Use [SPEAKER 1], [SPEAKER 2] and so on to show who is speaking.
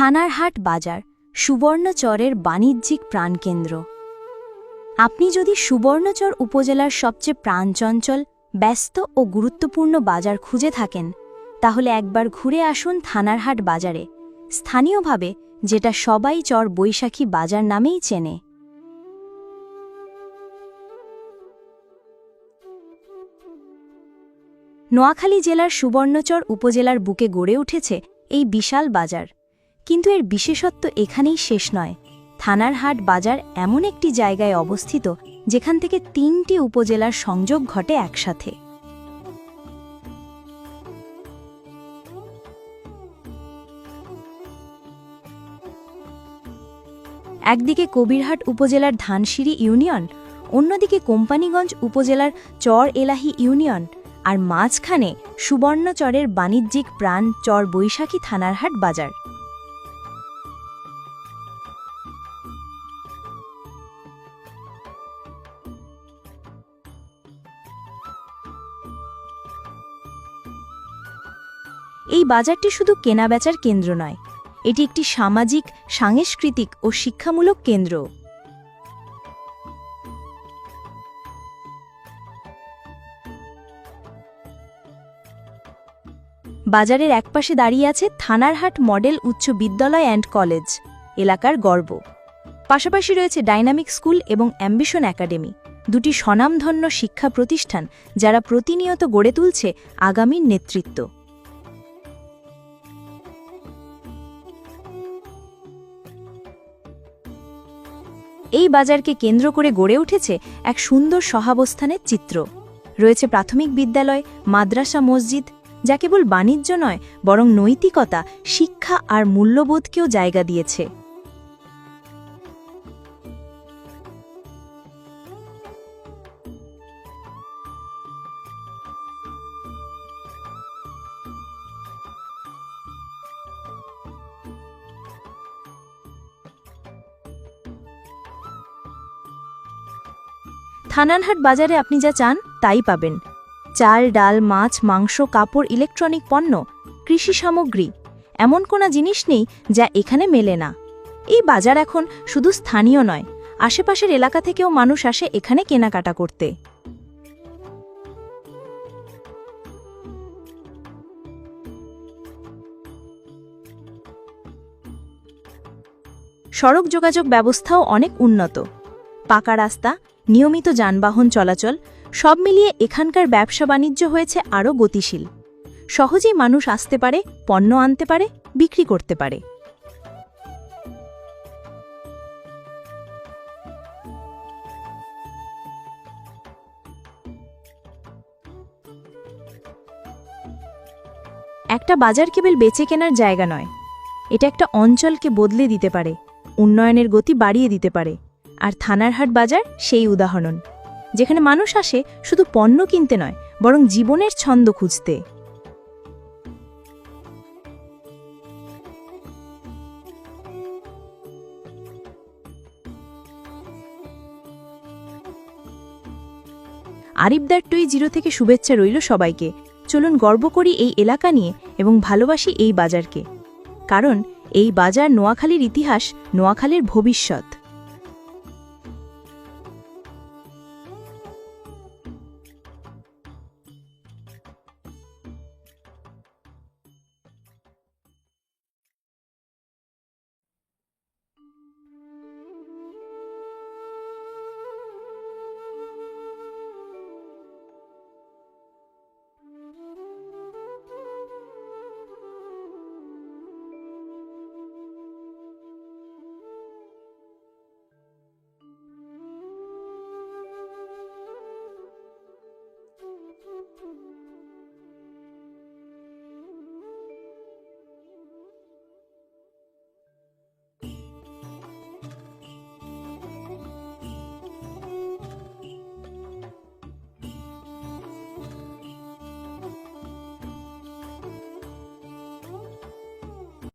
[SPEAKER 1] থানারহাট বাজার, সুবর্ণচরের বাণিজ্যিক প্রাণকেন্দ্র। আপনি যদি সুবর্ণচর উপজেলার সবচেয়ে প্রাণচঞ্চল, ব্যস্ত ও গুরুত্বপূর্ণ বাজার খুঁজে থাকেন, তাহলে একবার ঘুরে আসুন থানারহাট বাজারে, স্থানীয়ভাবে যেটা সবাই চর বৈশাখী বাজার নামেই চেনে। নোয়াখালী জেলার সুবর্ণচর উপজেলার বুকে গড়ে উঠেছে এই বিশাল বাজার। কিন্তু এর বিশেষত্ব এখানেই শেষ নয়। থানার হাট বাজার এমন একটি জায়গায় অবস্থিত, যেখান থেকে তিনটি উপজেলার সংযোগ ঘটে একসাথে। একদিকে কবিরহাট উপজেলার ধানসিঁড়ি ইউনিয়ন, অন্যদিকে কোম্পানিগঞ্জ উপজেলার চর এলাহি ইউনিয়ন, আর মাঝখানে সুবর্ণচরের বাণিজ্যিক প্রাণ চর বৈশাখী থানারহাট বাজার। এই বাজারটি শুধু কেনাবেচার কেন্দ্র নয়, এটি একটি সামাজিক, সাংস্কৃতিক ও শিক্ষামূলক কেন্দ্র। বাজারের একপাশে দাঁড়িয়ে আছে থানারহাট মডেল উচ্চ বিদ্যালয় অ্যান্ড কলেজ, এলাকার গর্ব। পাশাপাশি রয়েছে ডাইনামিক স্কুল এবং অ্যাম্বিশন একাডেমি, দুটি স্বনামধন্য শিক্ষা প্রতিষ্ঠান যারা প্রতিনিয়ত গড়ে তুলছে আগামীর নেতৃত্ব। এই বাজারকে কেন্দ্র করে গড়ে উঠেছে এক সুন্দর সহাবস্থানের চিত্র। রয়েছে প্রাথমিক বিদ্যালয়, মাদ্রাসা মসজিদ, যা কেবল বাণিজ্য নয়, বরং নৈতিকতা, শিক্ষা আর মূল্যবোধকেও জায়গা দিয়েছে। থানানহাট বাজারে আপনি যা চান, তাই পাবেন। চাল, ডাল, মাছ, মাংস, কাপড়, ইলেকট্রনিক পণ্য, কৃষি সামগ্রী, এমন কোনো জিনিস নেই যা এখানে মেলে না। এই বাজার এখন শুধু স্থানীয় নয়, আশেপাশের এলাকা থেকেও মানুষ আসে এখানে কেনাকাটা করতে। সড়ক যোগাযোগ ব্যবস্থাও অনেক উন্নত। পাকা রাস্তা নিয়মিত যানবাহন চলাচল, সব মিলিয়ে এখানকার ব্যবসা বাণিজ্য হয়েছে আরও গতিশীল। সহজেই মানুষ আসতে পারে, পণ্য আনতে পারে, বিক্রি করতে পারে। একটা বাজার কেবল বেচে কেনার জায়গা নয়, এটা একটা অঞ্চলকে বদলে দিতে পারে, উন্নয়নের গতি বাড়িয়ে দিতে পারে। আর থানারহাট বাজার সেই উদাহরণ। যেখানে মানুষ আসে শুধু পণ্য কিনতে নয়, বরং জীবনের ছন্দ খুঁজতে। আরিফদার টুই জিরো থেকে শুভেচ্ছা রইল সবাইকে। চলুন গর্ব করি এই এলাকা নিয়ে এবং ভালোবাসি এই বাজারকে। কারণ এই বাজার নোয়াখালীর ইতিহাস, নোয়াখালীর ভবিষ্যৎ।